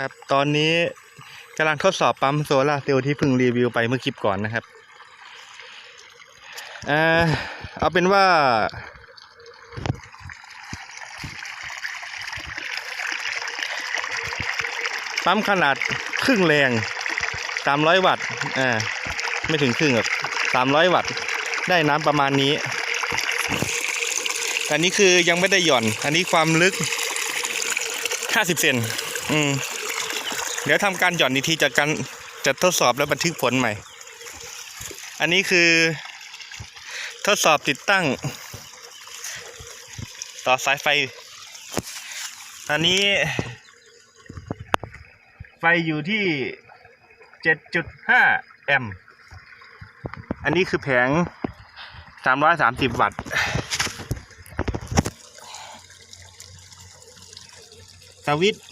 ครับ ตอนนี้กำลังทดสอบปั๊มโซลาเซลล์ที่เพิ่งรีวิวไปเมื่อคลิปก่อนนะครับเอ่อเอาเป็นว่า ปั๊มขนาดครึ่งแรง 300 วัตต์อ่าไม่ถึงครึ่งหรอก300 วัตต์ ได้น้ำประมาณนี้ อันนี้คือยังไม่ได้หย่อน อันนี้ความลึก 50 เซนอืม เดี๋ยวทำการหย่อนอีกทีจะกันจะทดสอบแล้วบันทึกผลใหม่ อันนี้คือ ทดสอบติดตั้ง ต่อสายไฟอันนี้ ไฟอยู่ที่ 7.5 แอมป์อันนี้คือแผง 330 วัตต์สวิตช์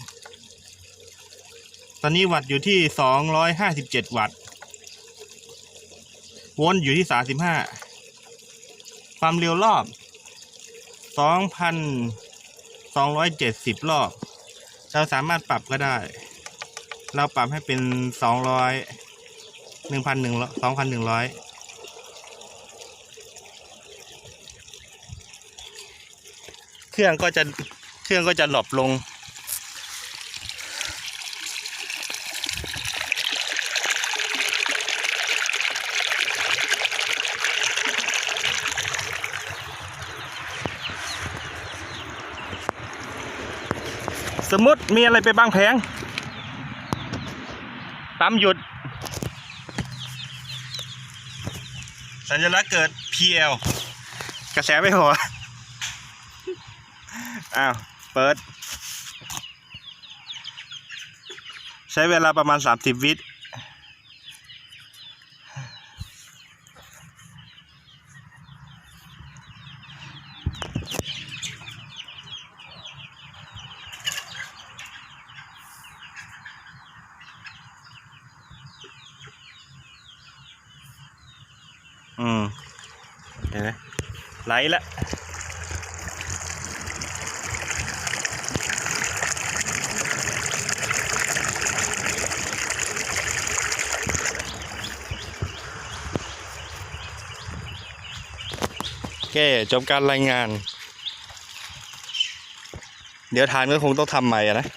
ตอนนี้วัดอยู่ที่สองร้อยห้าสิบเจ็ดวัตต์วลต์อยู่ที่สามสิบห้า ความเร็วรอบสองพันสองร้อยเจ็ดสิบรอบ เราสามารถปรับก็ได้ เราปรับให้เป็นสองร้อยหนึ่งพันหนึ่งสองพันหนึ่งร้อยเครื่องก็จะเครื่องก็จะหลบลง สมมติมีอะไรไปบางแผงปั๊มหยุด สัญลักษณ์เกิด PL กระแสไม่พออ้าว เปิด ใช้เวลาประมาณ 30 วิ อืมเห็นไหมไหลละโอเคจบการรายงาน เดี๋ยวทานก็คงต้องทำใหม่อะนะ